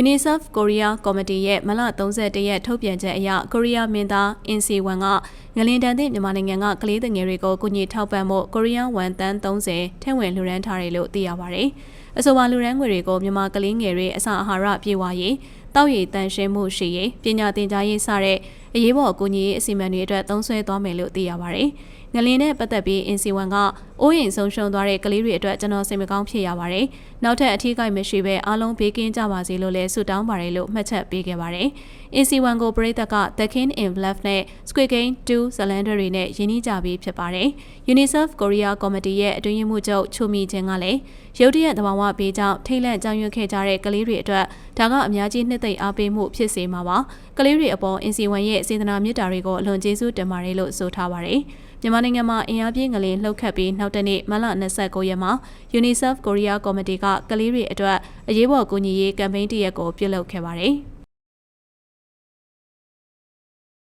UNICEF Korea Committee ရဲ့မလ31ရက်ထုတ်ပြန်ချက်အရကိုရီးယားမင်းသားအင်စီဝန်ကငလင်တန်သည့်မြန်မာနိုင်ငံကကလေးငယ်တွေကိုကူညီထောက်ပံ့ဖို့ကိုရီးယားဝန်တန်း30ထည့်ဝင်လှူဒန်းထားတယ်လို့သိရပါတယ်။အဆိုပါလှူဒန်းငွေတွေကိုမြန်မာကလေးငယ်တွေအစာအာဟာရပြေဝရေးတောက်ရည်တန်ရှင်းမှုရှိရေးပညာသင်ကြားရေးစတဲ့ အရေးပေါ်အကူအညီအစီအမံတွေအတွက်သုံးစွဲသွားမယ်လို့သိရပါတယ်။ငလင်းနဲ့ပတ်သက်ပြီးအင်စီဝန်ကအိုးရင်ဆုံးရှုံးသွားတဲ့ကလေးတွေအတွက်ကျွန်တော်စိတ်မကောင်းဖြစ်ရပါတယ်။နောက်ထပ်အထီးကိုက်မရှိဘဲအားလုံးဘေးကင်းကြပါစေလို့လည်းဆုတောင်းပါတယ်လို့မှတ်ချက်ပေးခဲ့ပါတယ်။အင်စီဝန်ကိုပရိသတ်က The King in Black နဲ့ Squid Game 2 Zalander တွေနဲ့ယင်းနှီးကြပြီးဖြစ်ပါတယ်။ UNICEF Korea Committee ရဲ့အတွင်းရေးမှူးချုပ်ချိုမီချင်းကလည်းရုတ်တရက်သဘာဝဘေးကြောင့်ထိတ်လန့်ကြောင်ရွံ့ခဲ့ကြတဲ့ကလေးတွေအတွက်ဒါကအများကြီးနှစ်သိမ့်အားပေးမှုဖြစ်စေမှာပါ။ကလေးတွေအပေါ်အင်စီဝန်ရဲ့စေတနာမေတ္တာတွေကိုအလွန်ကျေးဇူးတင်ပါတယ်လို့ဆိုထားပါတယ်။မြန်မာနိုင်ငံမှာအင်အားပြင်းငလင်လှုပ်ခတ်ပြီးနောက်တနေ့မလ29ရက်မှာ UNICEF Korea Committee ကကလေးတွေအတွက်အရေးပေါ်ကူညီရေးကမ်ပိန်းတရက်ကိုပြုလုပ်ခဲ့ပါတယ်။